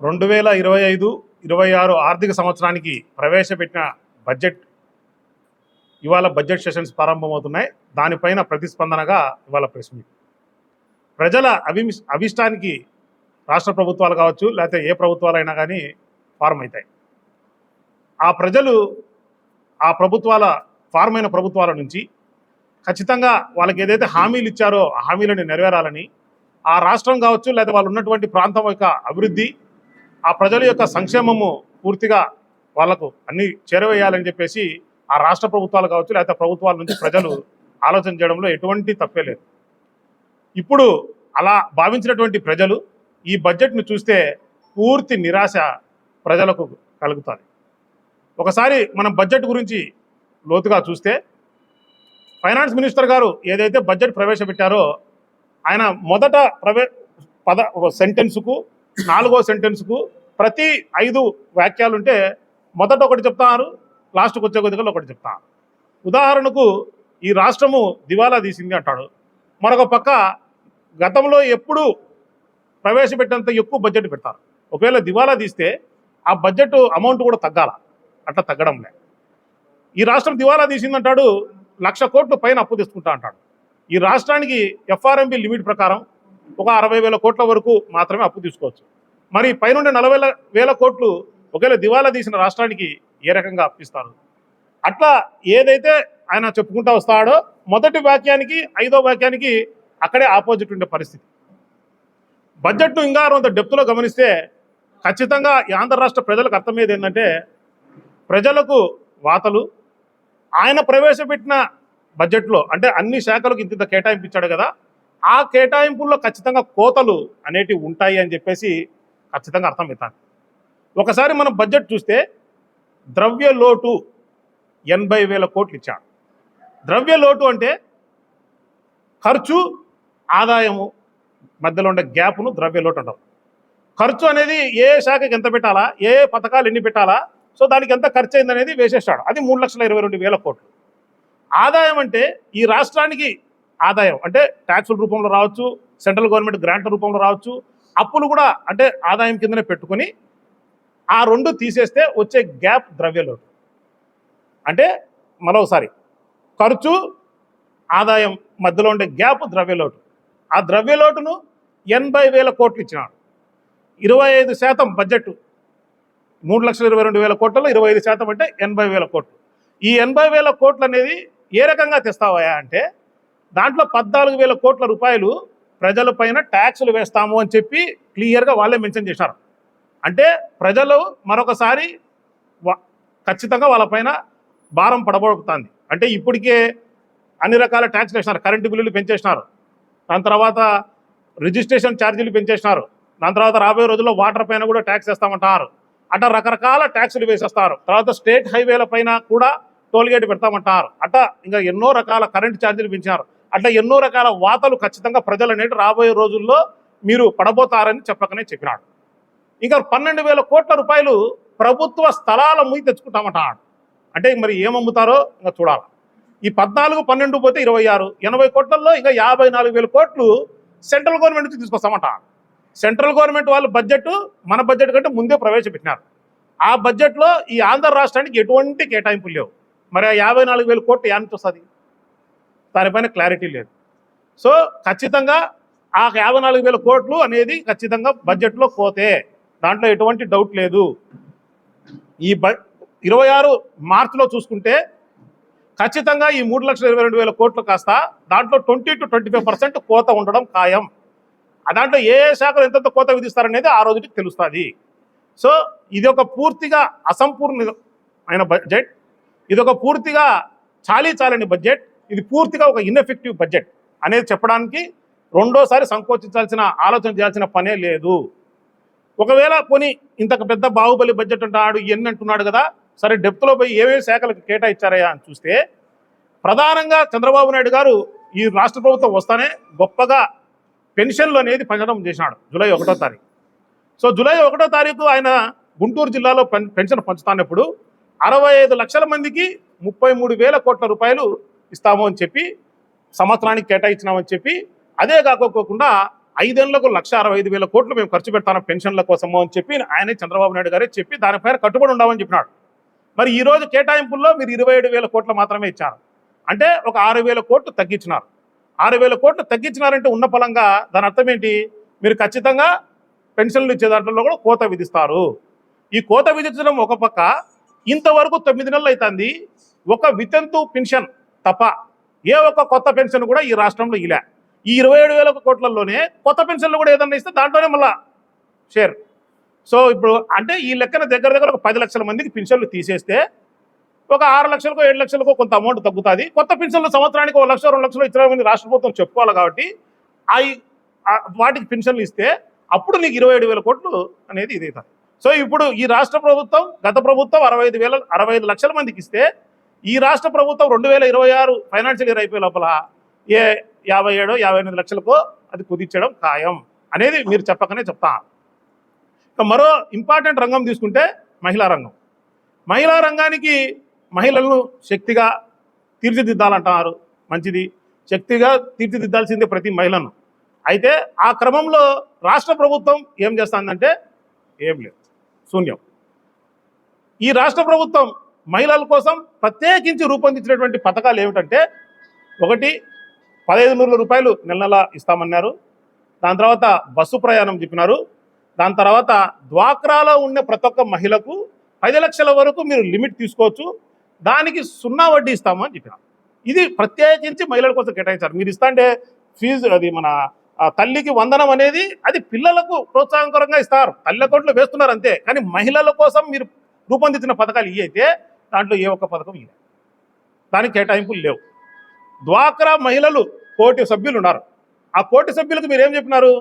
రెండు వేల ఇరవై ఐదు ఇరవై ఆరు ఆర్థిక సంవత్సరానికి ప్రవేశపెట్టిన బడ్జెట్ ఇవాళ బడ్జెట్ సెషన్స్ ప్రారంభమవుతున్నాయి. దానిపైన ప్రతిస్పందనగా ఇవాళ ప్రెస్ మీట్. ప్రజల అభి అభిష్టానికి రాష్ట్ర ప్రభుత్వాలు కావచ్చు లేకపోతే ఏ ప్రభుత్వాలైనా కానీ ఫార్మ్ అవుతాయి. ఆ ప్రజలు ఆ ప్రభుత్వాల ఫార్మ్ అయిన ప్రభుత్వాల నుంచి ఖచ్చితంగా వాళ్ళకి ఏదైతే హామీలు ఇచ్చారో ఆ హామీలను నెరవేరాలని ఆ రాష్ట్రం కావచ్చు లేదా వాళ్ళు ఉన్నటువంటి ప్రాంతం యొక్క అభివృద్ధి ఆ ప్రజల యొక్క సంక్షేమము పూర్తిగా వాళ్ళకు అన్ని చేరవేయాలని చెప్పేసి ఆ రాష్ట్ర ప్రభుత్వాలు కావచ్చు లేకపోతే ప్రభుత్వాల నుంచి ప్రజలు ఆలోచన చేయడంలో ఎటువంటి తప్పే లేదు. ఇప్పుడు అలా భావించినటువంటి ప్రజలు ఈ బడ్జెట్ను చూస్తే పూర్తి నిరాశ ప్రజలకు కలుగుతుంది ఒకసారి మనం బడ్జెట్ గురించి లోతుగా చూస్తే ఫైనాన్స్ మినిస్టర్ గారు ఏదైతే బడ్జెట్ ప్రవేశపెట్టారో ఆయన మొదట ప్రవే పద సెంటెన్స్కు నాలుగో సెంటెన్స్కు ప్రతి ఐదు వాక్యాలుంటే మొదట ఒకటి చెప్తారు లాస్ట్కి వచ్చే కొద్దిగా ఒకటి చెప్తారు. ఉదాహరణకు ఈ రాష్ట్రము దివాలా తీసింది అంటాడు. మరొక పక్క గతంలో ఎప్పుడు ప్రవేశపెట్టేంత ఎక్కువ బడ్జెట్ పెడతారు. ఒకవేళ దివాలా తీస్తే ఆ బడ్జెట్ అమౌంట్ కూడా తగ్గాల అట్లా తగ్గడం లే. ఈ రాష్ట్రం దివాలా తీసిందంటాడు లక్ష కోట్లు పైన అప్పు తీసుకుంటా అంటాడు. ఈ రాష్ట్రానికి ఎఫ్ఆర్ఎంబి లిమిట్ ప్రకారం ఒక అరవై వేల కోట్ల వరకు మాత్రమే అప్పు తీసుకోవచ్చు. మరి పైనుండి నలభై వేల కోట్లు ఒకవేళ దివాలా తీసిన రాష్ట్రానికి ఏ రకంగా అప్పిస్తారు? అట్లా ఏదైతే ఆయన చెప్పుకుంటా వస్తాడో మొదటి వాక్యానికి ఐదో వాక్యానికి అక్కడే ఆపోజిట్ ఉండే పరిస్థితి. బడ్జెట్ను ఇంకా కొంత డెప్త్లో గమనిస్తే ఖచ్చితంగా ఈ ఆంధ్ర రాష్ట్ర ప్రజలకు అర్థమయ్యేది ఏంటంటే ప్రజలకు వాతలు ఆయన ప్రవేశపెట్టిన బడ్జెట్లో అంటే అన్ని శాఖలకు ఇంత ఇంత కేటాయింపు ఇచ్చాడు కదా ఆ కేటాయింపుల్లో ఖచ్చితంగా కోతలు అనేటివి ఉంటాయి అని చెప్పేసి ఖచ్చితంగా అర్థమవుతాను ఒకసారి మనం బడ్జెట్ చూస్తే ద్రవ్య లోటు ఎనభై వేల కోట్లు ఇచ్చాడు ద్రవ్య లోటు అంటే ఖర్చు ఆదాయము మధ్యలో ఉండే గ్యాప్ను ద్రవ్య లోటు అంటారు ఖర్చు అనేది ఏ శాఖకి ఎంత పెట్టాలా ఏ పథకాలు ఎన్ని పెట్టాలా సో దానికి ఎంత ఖర్చు అయిందనేది వేసేస్తాడు. అది మూడు లక్షల ఇరవై రెండు వేల కోట్లు. ఆదాయం అంటే ఈ రాష్ట్రానికి ఆదాయం. అంటే ట్యాక్సుల రూపంలో రావచ్చు సెంట్రల్ గవర్నమెంట్ గ్రాంట్ల రూపంలో రావచ్చు అప్పులు కూడా అంటే ఆదాయం కిందనే పెట్టుకొని ఆ రెండు తీసేస్తే వచ్చే గ్యాప్ ద్రవ్యలోటు. అంటే మరోసారి ఖర్చు ఆదాయం మధ్యలో ఉండే గ్యాప్ ద్రవ్యలోటు. ఆ ద్రవ్యలోటును ఎనభై వేల కోట్లు ఇచ్చినాడు. ఇరవై ఐదు శాతం బడ్జెట్ మూడు లక్షల ఇరవై రెండు వేల కోట్లలో ఇరవై ఐదు శాతం అంటే ఎనభై వేల కోట్లు. ఈ ఎనభై వేల కోట్లు అనేది ఏ రకంగా తెస్తావా అంటే దాంట్లో పద్నాలుగు వేల కోట్ల రూపాయలు ప్రజల పైన ట్యాక్సులు వేస్తాము అని చెప్పి క్లియర్గా వాళ్ళే మెన్షన్ చేశారు. అంటే ప్రజలు మరొకసారి ఖచ్చితంగా వాళ్ళపైన భారం పడబడుతుంది అంటే ఇప్పటికే అన్ని రకాల ట్యాక్స్లు వేసినారు. కరెంటు బిల్లులు పెంచేసినారు. దాని తర్వాత రిజిస్ట్రేషన్ ఛార్జీలు పెంచేసినారు. దాని తర్వాత రాబోయే రోజుల్లో వాటర్ పైన కూడా ట్యాక్స్ వేస్తామంటారు. అట్లా రకరకాల ట్యాక్సులు వేసేస్తారు. తర్వాత స్టేట్ హైవేల పైన కూడా టోల్గేట్ పెడతామంటారు. అట్లా ఇంకా ఎన్నో రకాల కరెంట్ ఛార్జీలు పెంచారు అట్లా ఎన్నో రకాల వాతలు ఖచ్చితంగా ప్రజలు అనేది రాబోయే రోజుల్లో మీరు పడబోతారని చెప్పకనే చెప్పినాడు. ఇంకా పన్నెండు వేల కోట్ల రూపాయలు ప్రభుత్వ స్థలాల ముయి తెచ్చుకుంటామట అంటే మరి ఏమమ్ముతారో ఇంకా చూడాలి. ఈ పద్నాలుగు పన్నెండు పోతే ఇరవై ఆరు ఎనభై కోట్లలో ఇంకా యాభై నాలుగు వేల కోట్లు సెంట్రల్ గవర్నమెంట్ నుంచి తీసుకొస్తామంట సెంట్రల్ గవర్నమెంట్ వాళ్ళు బడ్జెట్ మన బడ్జెట్ కంటే ముందే ప్రవేశపెట్టినారు. ఆ బడ్జెట్లో ఈ ఆంధ్ర రాష్ట్రానికి ఎటువంటి కేటాయింపులు లేవు. మరి ఆ యాభై నాలుగు వేల కోట్లు ఎంత వస్తుంది? దానిపైన క్లారిటీ లేదు. సో ఖచ్చితంగా ఆ యాభై నాలుగు వేల కోట్లు అనేది ఖచ్చితంగా బడ్జెట్లో పోతే దాంట్లో ఎటువంటి డౌట్ లేదు. ఈ బ ఇరవై ఆరు మార్చిలో చూసుకుంటే ఖచ్చితంగా ఈ మూడు లక్షల ఇరవై రెండు వేల కోట్లు కాస్త దాంట్లో twenty two twenty five percent కోత ఉండడం ఖాయం. దాంట్లో ఏ ఏ శాఖలు ఎంతెంత కోత విధిస్తారనేది ఆ రోజుకి తెలుస్తుంది. సో ఇది ఒక పూర్తిగా అసంపూర్ణమైన బడ్జెట్. ఇది ఒక పూర్తిగా చాలీ చాలని బడ్జెట్. ఇది పూర్తిగా ఒక ఇన్ఎఫెక్టివ్ బడ్జెట్ అనేది చెప్పడానికి రెండోసారి సంకోచించాల్సిన ఆలోచన చేయాల్సిన పనే లేదు. ఒకవేళ పోనీ ఇంత పెద్ద బాహుబలి బడ్జెట్ అంటున్నాడు ఇవన్నీ అంటున్నాడు కదా సరే డెప్త్లో పోయి ఏమేమి శాఖలకు కేటాయించారయ్యా అని చూస్తే ప్రధానంగా చంద్రబాబు నాయుడు గారు ఈ రాష్ట్ర ప్రభుత్వం వస్తానే గొప్పగా పెన్షన్లు అనేది పెంచడం చేసినాడు జూలై ఒకటో తారీఖు. సో జూలై ఒకటో తారీఖు ఆయన గుంటూరు జిల్లాలో పెన్- పెన్షన్ పంచుతానప్పుడు అరవై ఐదు లక్షల మందికి ముప్పై మూడు వేల కోట్ల రూపాయలు ఇస్తాము అని చెప్పి సంవత్సరానికి కేటాయించినామని చెప్పి అదే కాకోకుండా ఐదేళ్ళకు లక్ష అరవై ఐదు వేల కోట్లు మేము ఖర్చు పెడతాను పెన్షన్ల కోసము అని చెప్పి ఆయనే చంద్రబాబు నాయుడు గారే చెప్పి దానిపైన కట్టుబడి ఉండమని చెప్పినాడు. మరి ఈ రోజు కేటాయింపుల్లో మీరు ఇరవై ఏడు వేల కోట్లు మాత్రమే ఇచ్చారు. అంటే ఒక ఆరు వేల కోట్లు తగ్గించినారు. ఆరు వేల కోట్లు తగ్గించినారంటే ఉన్న ఫలంగా దాని అర్థం ఏంటి? మీరు ఖచ్చితంగా పెన్షన్లు ఇచ్చే దాంట్లో కూడా కోత విధిస్తారు. ఈ కోత విధించడం ఒక పక్క ఇంతవరకు తొమ్మిది నెలలు అవుతుంది. ఒక వితంతు పెన్షన్ తప్ప ఏ ఒక్క కొత్త పెన్షన్ కూడా ఈ రాష్ట్రంలో ఇలా. ఈ ఇరవై ఏడు వేల కోట్లలోనే కొత్త పెన్షన్లు కూడా ఏదన్నా ఇస్తే దాంట్లోనే మళ్ళా షేర్. సో ఇప్పుడు అంటే ఈ లెక్కన దగ్గర దగ్గర ఒక పది లక్షల మందికి పెన్షన్లు తీసేస్తే ఒక ఆరు లక్షలకు ఏడు లక్షలకు కొంత అమౌంట్ తగ్గుతుంది. కొత్త పెన్షన్లు సంవత్సరానికి ఒక లక్ష రెండు లక్షలు ఇచ్చిన మంది రాష్ట్ర ప్రభుత్వం చెప్పుకోవాలి కాబట్టి అవి ఆ వాటికి పెన్షన్లు ఇస్తే అప్పుడు నీకు ఇరవై ఏడు వేల కోట్లు అనేది ఇది సో ఇప్పుడు ఈ రాష్ట్ర ప్రభుత్వం గత ప్రభుత్వం అరవై ఐదు వేల అరవై ఐదు లక్షల మందికి ఇస్తే ఈ రాష్ట్ర ప్రభుత్వం రెండు వేల ఇరవై ఆరు ఫైనాన్షియల్ ఇయర్ అయిపోయే లోపల ఏ యాభై ఏడు యాభై ఎనిమిది లక్షలకో అది కుదించడం ఖాయం అనేది మీరు చెప్పకనే చెప్తా. మరో ఇంపార్టెంట్ రంగం తీసుకుంటే మహిళా రంగం. మహిళా రంగానికి మహిళలను శక్తిగా తీర్చిదిద్దాలంటున్నారు. మంచిది. శక్తిగా తీర్చిదిద్దాల్సిందే ప్రతి మహిళను. అయితే ఆ క్రమంలో రాష్ట్ర ప్రభుత్వం ఏం చేస్తుందంటే ఏం లేదు. శూన్యం. ఈ రాష్ట్ర ప్రభుత్వం మహిళల కోసం ప్రత్యేకించి రూపొందించినటువంటి పథకాలు ఏమిటంటే ఒకటి పదహైదు నూరు రూపాయలు నెల నెల ఇస్తామన్నారు. దాని తర్వాత బస్సు ప్రయాణం చెప్పినారు. దాని తర్వాత డ్వాక్రాలో ఉండే ప్రతి ఒక్క మహిళకు పది లక్షల వరకు మీరు లిమిట్ తీసుకోవచ్చు. దానికి సున్నా వడ్డీ ఇస్తాము అని చెప్పినారు. ఇది ప్రత్యేకించి మహిళల కోసం కేటాయించారు. మీరు ఇస్తా అంటే ఫీజు అది మన తల్లికి వందనం అనేది అది పిల్లలకు ప్రోత్సాహకరంగా ఇస్తారు. తల్లి అకౌంట్లో వేస్తున్నారు అంతే. కానీ మహిళల కోసం మీరు రూపొందించిన పథకాలు ఇవి అయితే దాంట్లో ఏ ఒక్క పథకం ఇది దానికి కేటాయింపులు లేవు. డ్వాక్రా మహిళలు కోటి సభ్యులు ఉన్నారు. ఆ కోటి సభ్యులకు మీరు ఏం చెప్పినారు?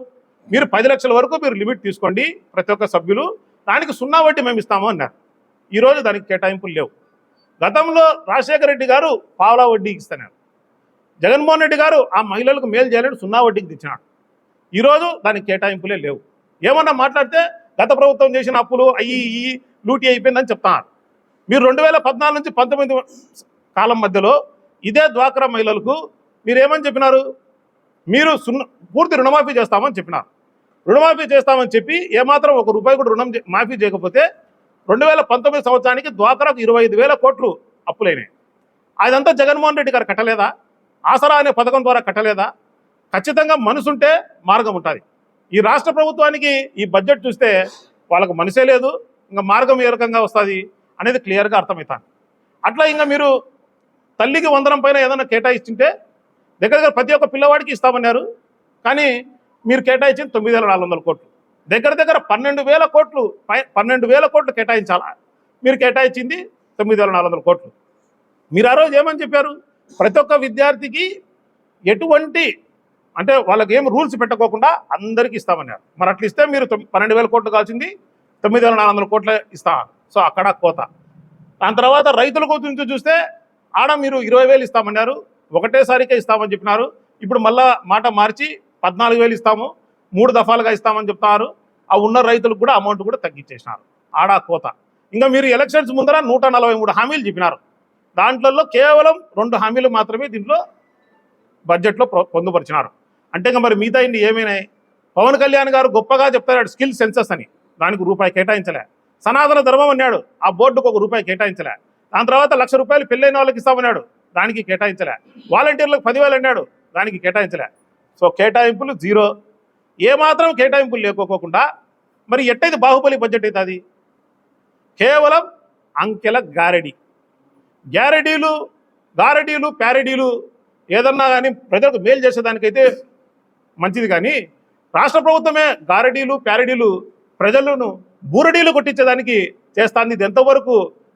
మీరు పది లక్షల వరకు మీరు లిమిట్ తీసుకోండి ప్రతి ఒక్క సభ్యులు. దానికి సున్నా వడ్డీ మేము ఇస్తాము అన్నారు. ఈరోజు దానికి కేటాయింపులు లేవు. గతంలో రాజశేఖర రెడ్డి గారు పావలా వడ్డీకి ఇస్తున్నారు. జగన్మోహన్ రెడ్డి గారు ఆ మహిళలకు మేలు చేయాలని సున్నా వడ్డీకి తెచ్చినాడు. ఈరోజు దానికి కేటాయింపులే లేవు. ఏమన్నా మాట్లాడితే గత ప్రభుత్వం చేసిన అప్పులు అయ్యి ఈ లూటీ అయిపోయిందని చెప్తున్నారు. మీరు రెండు వేల పద్నాలుగు నుంచి పంతొమ్మిది కాలం మధ్యలో ఇదే డ్వాక్రా మహిళలకు మీరు ఏమని చెప్పినారు? మీరు సున్నా పూర్తి రుణమాఫీ చేస్తామని చెప్పినారు. రుణమాఫీ చేస్తామని చెప్పి ఏమాత్రం ఒక రూపాయి కూడా రుణం మాఫీ చేయకపోతే రెండు వేల పంతొమ్మిది సంవత్సరానికి డ్వాక్రాకు ఇరవై ఐదు వేల కోట్లు అప్పులైనాయి. అదంతా జగన్మోహన్ రెడ్డి గారు కట్టలేదా? ఆసరా అనే పథకం ద్వారా కట్టలేదా? ఖచ్చితంగా మనసుంటే మార్గం ఉంటుంది. ఈ రాష్ట్ర ప్రభుత్వానికి ఈ బడ్జెట్ చూస్తే వాళ్ళకు మనసే లేదు. ఇంకా మార్గం ఏ రకంగా వస్తుంది? అనేది క్లియర్గా అర్థమవుతాను అట్లా ఇంకా మీరు తల్లికి వందనం పైన ఏదైనా కేటాయిస్తుంటే దగ్గర దగ్గర ప్రతి ఒక్క పిల్లవాడికి ఇస్తామన్నారు. కానీ మీరు కేటాయించింది తొమ్మిది వేల నాలుగు వందల కోట్లు. దగ్గర దగ్గర పన్నెండు వేల కోట్లు పై- పన్నెండు వేల కోట్లు కేటాయించాలా? మీరు కేటాయించింది తొమ్మిది వేల నాలుగు వందల కోట్లు. మీరు ఆ రోజు ఏమని చెప్పారు? ప్రతి ఒక్క విద్యార్థికి ఎటువంటి అంటే వాళ్ళకి ఏం రూల్స్ పెట్టకోకుండా అందరికీ ఇస్తామన్నారు. మరి అట్లా ఇస్తే మీరు తొమ్- పన్నెండు వేల కోట్లు కాల్చింది తొమ్మిది వేల నాలుగు వందల కోట్లు ఇస్తారు సో అక్కడ కోత. దాని తర్వాత రైతుల గురించి చూస్తే ఆడ మీరు ఇరవై వేలు ఇస్తామన్నారు ఒకటేసారికే ఇస్తామని చెప్పినారు. ఇప్పుడు మళ్ళా మాట మార్చి పద్నాలుగు వేలు ఇస్తాము మూడు దఫాలుగా ఇస్తామని చెప్తున్నారు. ఆ ఉన్న రైతులకు కూడా అమౌంట్ కూడా తగ్గించేసినారు. ఆడ కోత. ఇంకా మీరు ఎలక్షన్స్ ముందర నూట నలభై మూడు హామీలు చెప్పినారు. దాంట్లో కేవలం రెండు హామీలు మాత్రమే దీంట్లో బడ్జెట్లో పొ- పొందుపరిచినారు. అంటే ఇంకా మరి మిగతా ఇన్ని ఏమైనాయి? పవన్ కళ్యాణ్ గారు గొప్పగా చెప్తారు స్కిల్ సెన్సస్ అని. దానికి రూపాయి కేటాయించలే. సనాతన ధర్మం అన్నాడు. ఆ బోర్డుకు ఒక రూపాయి కేటాయించలే. దాని తర్వాత లక్ష రూపాయలు పెళ్ళైన వాళ్ళకి ఇస్తామన్నాడు. దానికి కేటాయించలే. వాలంటీర్లకు పదివేలు అన్నాడు. దానికి కేటాయించలే. సో కేటాయింపులు జీరో. ఏమాత్రం కేటాయింపులు లేకపోకుండా మరి ఎట్టయితే బాహుబలి బడ్జెట్ అవుతుంది కేవలం అంకెల గారడి గ్యారడీలు గారడీలు ప్యారడీలు ఏదన్నా కానీ ప్రజలకు మేలు చేసేదానికైతే మంచిది కానీ రాష్ట్ర ప్రభుత్వమే గారడీలు ప్యారడీలు ప్రజలను బూరడీలు కొట్టించేదానికి చేస్తాంది. ఇది ఎంతవరకు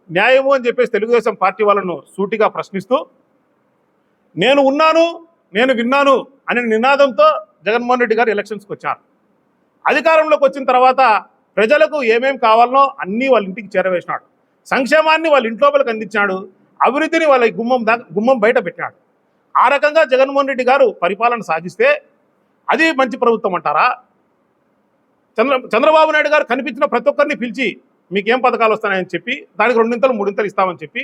న్యాయము అని చెప్పేసి తెలుగుదేశం పార్టీ వాళ్ళను సూటిగా ప్రశ్నిస్తూ నేను ఉన్నాను నేను విన్నాను అనే నినాదంతో జగన్మోహన్ రెడ్డి గారు ఎలక్షన్స్కి వచ్చారు. అధికారంలోకి వచ్చిన తర్వాత ప్రజలకు ఏమేం కావాలనో అన్నీ వాళ్ళ ఇంటికి చేరవేసినాడు. సంక్షేమాన్ని వాళ్ళ ఇంట్లోపలికి అందించాడు అభివృద్ధిని వాళ్ళ గుమ్మం దా గుమ్మం బయట పెట్టాడు ఆ రకంగా జగన్మోహన్ రెడ్డి గారు పరిపాలన సాగిస్తే అది మంచి ప్రభుత్వం అంటారా? చంద్ర చంద్రబాబు నాయుడు గారు కనిపించిన ప్రతి ఒక్కరిని పిలిచి మీకేం పథకాలు వస్తాయని చెప్పి దానికి రెండింతలు మూడింతలు ఇస్తామని చెప్పి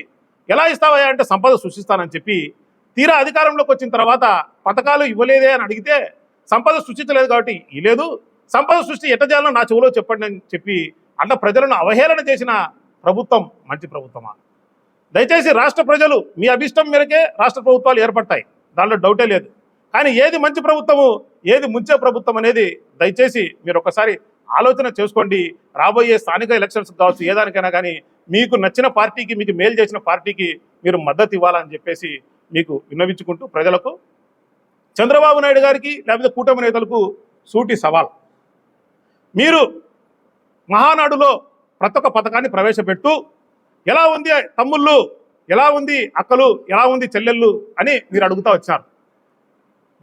ఎలా ఇస్తావయ్యా అంటే సంపద సృష్టిస్తానని చెప్పి తీరా అధికారంలోకి వచ్చిన తర్వాత పథకాలు ఇవ్వలేదే అని అడిగితే సంపద సృష్టించలేదు కాబట్టి ఈ లేదు సంపద సృష్టి ఎట్ట చేయాలో నా చెవులో చెప్పండి అని చెప్పి అట్లా ప్రజలను అవహేళన చేసిన ప్రభుత్వం మంచి ప్రభుత్వమా? దయచేసి రాష్ట్ర ప్రజలు మీ అభిష్టం మేరకే రాష్ట్ర ప్రభుత్వాలు ఏర్పడతాయి. దాంట్లో డౌటే లేదు. కానీ ఏది మంచి ప్రభుత్వము ఏది ముంచే ప్రభుత్వం అనేది దయచేసి మీరు ఒకసారి ఆలోచన చేసుకోండి. రాబోయే స్థానిక ఎలక్షన్స్ కావచ్చు ఏదానికైనా కానీ మీకు నచ్చిన పార్టీకి మీకు మేలు చేసిన పార్టీకి మీరు మద్దతు ఇవ్వాలని చెప్పేసి మీకు విన్నవించుకుంటూ ప్రజలకు చంద్రబాబు నాయుడు గారికి లేకపోతే కూటమి నేతలకు సూటి సవాల్. మీరు మహానాడులో ప్రతి ఒక్క పథకాన్ని ప్రవేశపెట్టు ఎలా ఉంది తమ్ముళ్ళు ఎలా ఉంది అక్కలు ఎలా ఉంది చెల్లెళ్ళు అని మీరు అడుగుతా వచ్చారు.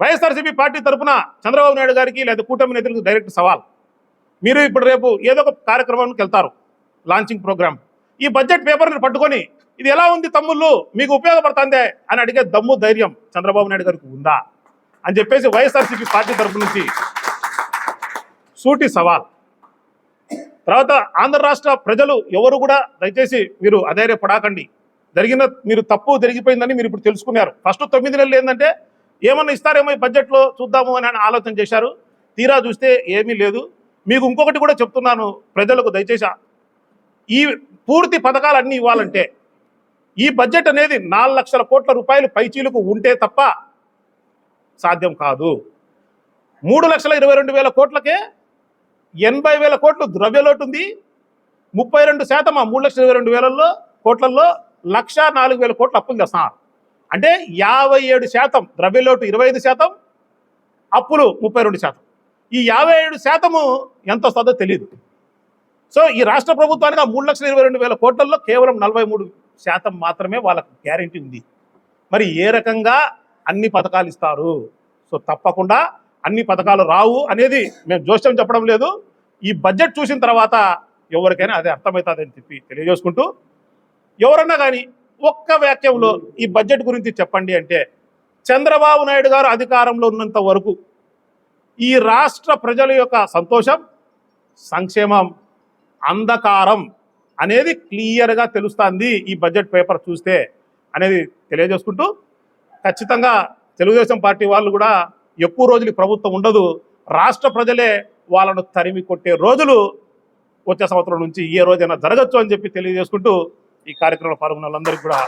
వైఎస్ఆర్సీపీ పార్టీ తరఫున చంద్రబాబు నాయుడు గారికి లేదా కూటమి నేతలకు డైరెక్ట్ సవాల్. మీరు ఇప్పుడు రేపు ఏదో ఒక కార్యక్రమానికి వెళ్తారు లాంచింగ్ ప్రోగ్రామ్ ఈ బడ్జెట్ పేపర్ని పట్టుకొని ఇది ఎలా ఉంది తమ్ముళ్ళు? మీకు ఉపయోగపడుతుందే అని అడిగే దమ్ము ధైర్యం చంద్రబాబు నాయుడు గారికి ఉందా? అని చెప్పేసి వైఎస్ఆర్సీపీ పార్టీ తరఫు నుంచి సూటి సవాల్. తర్వాత ఆంధ్ర రాష్ట్ర ప్రజలు ఎవరు కూడా దయచేసి మీరు అధైర్యపడాకండి. జరిగిన మీరు తప్పు జరిగిపోయిందని మీరు ఇప్పుడు తెలుసుకున్నారు. ఫస్ట్ తొమ్మిది నెలలు ఏంటంటే ఏమన్నా ఇస్తారేమో ఈ బడ్జెట్లో చూద్దాము అని ఆలోచన చేశారు. తీరా చూస్తే ఏమీ లేదు. మీకు ఇంకొకటి కూడా చెప్తున్నాను ప్రజలకు దయచేసి. ఈ పూర్తి పథకాలన్నీ ఇవ్వాలంటే ఈ బడ్జెట్ అనేది నాలుగు లక్షల కోట్ల రూపాయలు పైచీలకు ఉంటే తప్ప సాధ్యం కాదు. మూడు లక్షల ఇరవై రెండు వేల కోట్లకే ఎనభై వేల కోట్లు ద్రవ్యలోటు ఉంది. ముప్పై రెండు శాతం ఆ మూడు లక్షల ఇరవై రెండు వేలలో కోట్లలో లక్ష నాలుగు వేల కోట్లు అప్పులు చేస్తున్నారు అంటే యాభై ఏడు శాతం ద్రవ్యలోటు ఇరవై ఐదు శాతం అప్పులు ముప్పై రెండు శాతం. ఈ యాభై ఏడు శాతము ఎంత వస్తుందో తెలియదు సో ఈ రాష్ట్ర ప్రభుత్వానికి ఆ మూడు లక్షల ఇరవై రెండు వేల కోట్లలో కేవలం నలభై మూడు శాతం మాత్రమే వాళ్ళకు గ్యారంటీ ఉంది. మరి ఏ రకంగా అన్ని పథకాలు ఇస్తారు? సో తప్పకుండా అన్ని పథకాలు రావు అనేది మేము జోష్యం చెప్పడం లేదు. ఈ బడ్జెట్ చూసిన తర్వాత ఎవరికైనా అదే అర్థమవుతుంది అని చెప్పి తెలియజేసుకుంటూ ఎవరన్నా కానీ ఒక్క వాక్యంలో ఈ బడ్జెట్ గురించి చెప్పండి అంటే చంద్రబాబు నాయుడు గారు అధికారంలో ఉన్నంత వరకు ఈ రాష్ట్ర ప్రజల యొక్క సంతోషం సంక్షేమం అంధకారం అనేది క్లియర్గా తెలుస్తుంది ఈ బడ్జెట్ పేపర్ చూస్తే అనేది తెలియజేసుకుంటూ ఖచ్చితంగా తెలుగుదేశం పార్టీ వాళ్ళు కూడా ఎక్కువ రోజులు ప్రభుత్వం ఉండదు. రాష్ట్ర ప్రజలే వాళ్ళను తరిమి కొట్టే రోజులు వచ్చే సంవత్సరం నుంచి ఏ రోజైనా జరగచ్చు అని చెప్పి తెలియజేసుకుంటూ ఈ కార్యక్రమంలో పాల్గొన్న వాళ్ళందరికీ కూడా